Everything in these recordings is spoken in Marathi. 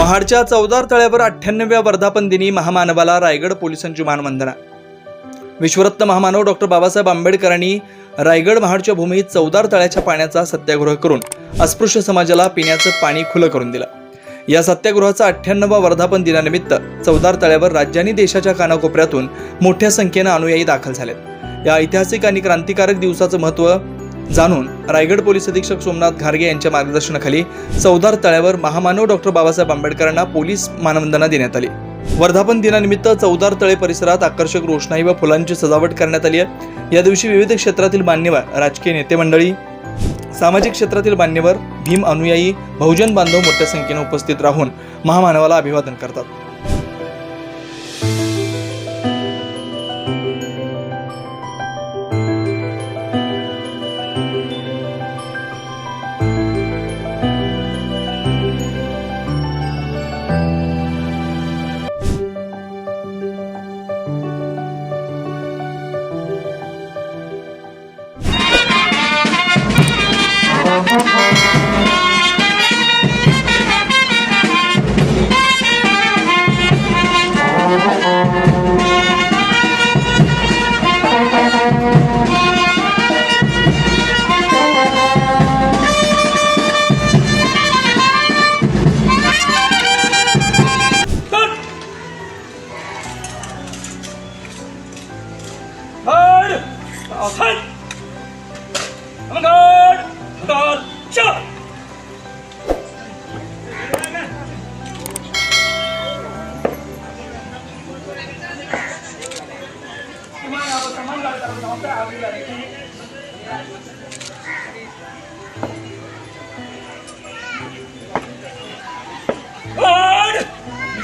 महाडच्या चौदार तळ्यावर अठ्ठ्याण्णव्या वर्धापन दिनी महामानवाला रायगड पोलिसांची मानवंदना विश्वरत्न महामानव डॉक्टर बाबासाहेब आंबेडकरांनी रायगड महाडच्या भूमीत चौदार तळ्याच्या पाण्याचा सत्याग्रह करून अस्पृश्य समाजाला पिण्याचं पाणी खुलं करून दिलं. या सत्यागृहाचा अठ्ठ्याण्णवा वर्धापन दिनानिमित्त चौदार तळ्यावर राज्यांनी देशाच्या कानाकोपऱ्यातून मोठ्या संख्येनं अनुयायी दाखल झालेत. या ऐतिहासिक आणि क्रांतिकारक दिवसाचं महत्त्व जाणून रायगड पोलीस अधीक्षक सोमनाथ घारगे यांच्या मार्गदर्शनाखाली चौदार तळ्यावर महामानव डॉक्टर बाबासाहेब आंबेडकरांना पोलीस मानवंदना देण्यात आली. वर्धापन दिनानिमित्त चौदार तळे परिसरात आकर्षक रोषणाई व फुलांची सजावट करण्यात आली आहे. या दिवशी विविध क्षेत्रातील मान्यवर राजकीय नेते मंडळी सामाजिक क्षेत्रातील मान्यवर भीम अनुयायी बहुजन बांधव मोठ्या संख्येने उपस्थित राहून महामानवाला अभिवादन करतात. はい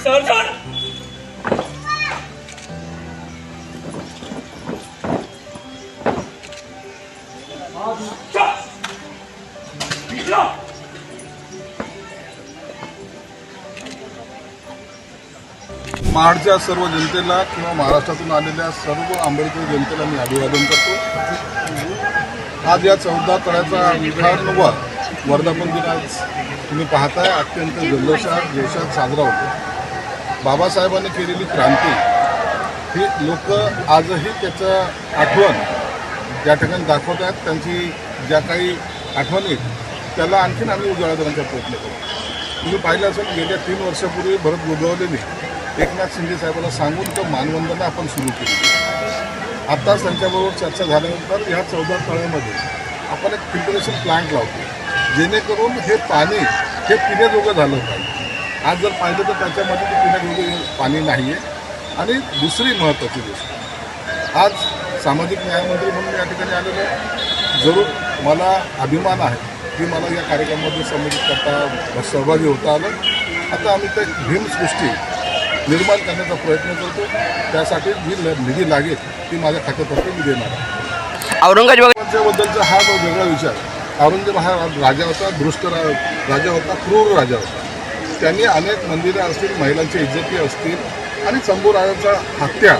Sergeant! Shut! महाडच्या सर्व जनतेला किंवा महाराष्ट्रातून आलेल्या सर्व आंबेडकर जनतेला मी अभिवादन करतो आज या चौदा तळ्याचा अठ्ठावन्नवा वर्धापन दिन आज तुम्ही पाहताय अत्यंत जल्लोषात देशात साजरा होतो बाबासाहेबांनी केलेली क्रांती ही लोक आजही त्याचं आठवण ज्या ठिकाणी दाखवत आहेत त्यांची ज्या काही आठवणी त्याला आणखीन आम्ही उजाळा देण्याचा प्रयत्न करू. तुम्ही पाहिलं असेल गेल्या तीन वर्षापूर्वी भरत गोगावलेने एकनाथ शिंदे साहेबांना सांगून तो मानवंदना आपण सुरू केली. आत्ताच त्यांच्याबरोबर चर्चा झाल्यानंतर ह्या चौदा तळ्यामध्ये आपण एक फिल्टरेशन प्लांट लावतो. जेणेकरून हे पाणी हे पिण्याजोगं झालं पाहिजे. आज जर पाहिलं तर त्याच्यामध्ये ते पाणी नाही आहे आणि दुसरी महत्त्वाची गोष्ट आज सामाजिक न्यायमंत्री म्हणून या ठिकाणी आलेलो आहे. जरूर मला अभिमान आहे की मला या कार्यक्रमामध्ये संबंधित करता सहभागी होता आलं. आता आम्ही ते भीमसृष्टी निर्माण करण्याचा प्रयत्न करतो. त्यासाठी जी निधी लागेल ती माझ्या खात्यातर्फे मी देणार आहे. औरंगाबाद बद्दलचा हा जो वेगळा विचार औरंगजेब हा राजा होता दृष्ट राजा होता क्रूर राजा होता. त्यांनी अनेक मंदिरं असतील महिलांच्या इज्जती असतील आणि शंभूराजांचा हत्या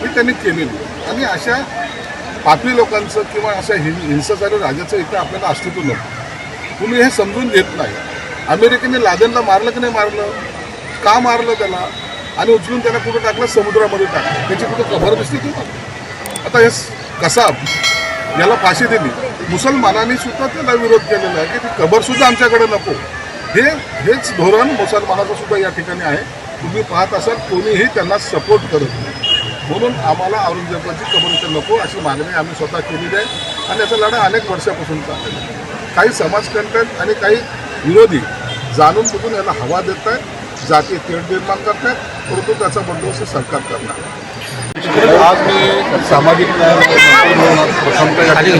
ही त्यांनी केलेली. आणि अशा पापी लोकांचं किंवा अशा हिं हिंसाचारी राजाचं इथं आपल्याला अस्तित्व नव्हतं. तुम्ही हे समजून घेत नाही. अमेरिकेने लादनला मारलं की नाही मारलं? का मारलं त्याला? आणि उचलून त्याला कुठं टाकलं? समुद्रामध्ये टाकलं. त्याची कुठं खबर दिसते तुम्हाला आता हे कसा कसाब याला फाशी दिली. मुसलमानांनी सुद्धा त्याला विरोध केलेला आहे की ती कबरसुद्धा आमच्याकडे नको. हे हेच धोरण मुसलमानाचं सुद्धा या ठिकाणी आहे. तुम्ही पाहत असाल कोणीही त्यांना सपोर्ट करत नाही. म्हणून आम्हाला औरंगजेबाची कबर इथं नको अशी मागणी आम्ही स्वतः केलेली आहे. आणि याचा लढा अनेक वर्षापासून चाललेला आहे. काही समाजकंटक आणि काही विरोधी जाणून बुजून याला हवा देत आहेत जाती तेढ निर्माण करत आहेत परंतु त्याचा बंदोबस्त सरकार करणार आज मी सामाजिक न्याय या ठिकाणी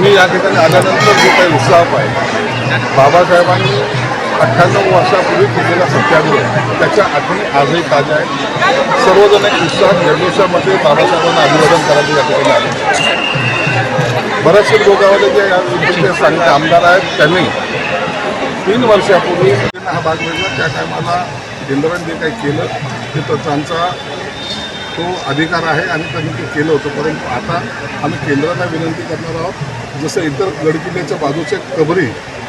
मी या ठिकाणी आल्यानंतर जो काही उत्साह पाहिजे बाबासाहेबांनी अठ्ठ्याण्णव वर्षापूर्वी केलेला सत्याग्रह त्याच्या आठवणी आजही ताज्या आहेत. सर्वजण एक उत्साह जल्लोषामध्ये बाबासाहेबांना अभिवादन करायला या ठिकाणी आले बरेचसे लोकांमध्ये जे या विशिष्ट आमदार आहेत त्यांनी तीन वर्षापूर्वी हा भाग मिळला. त्या टायमाला इंद्राने जे काही केलं ते तर त्यांचा तो अधिकार आहे आणि त्यांनी ते केलं होतं. परंतु आता आम्ही केंद्राला विनंती करणार आहोत जसं इतर गडकिल्ल्याच्या बाजूच्या कबरी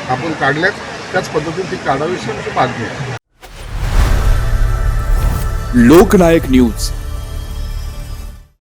आपण काढल्यात त्याच पद्धतीने ती काढावी अशी आमची मागणी आहे. लोकनायक न्यूज.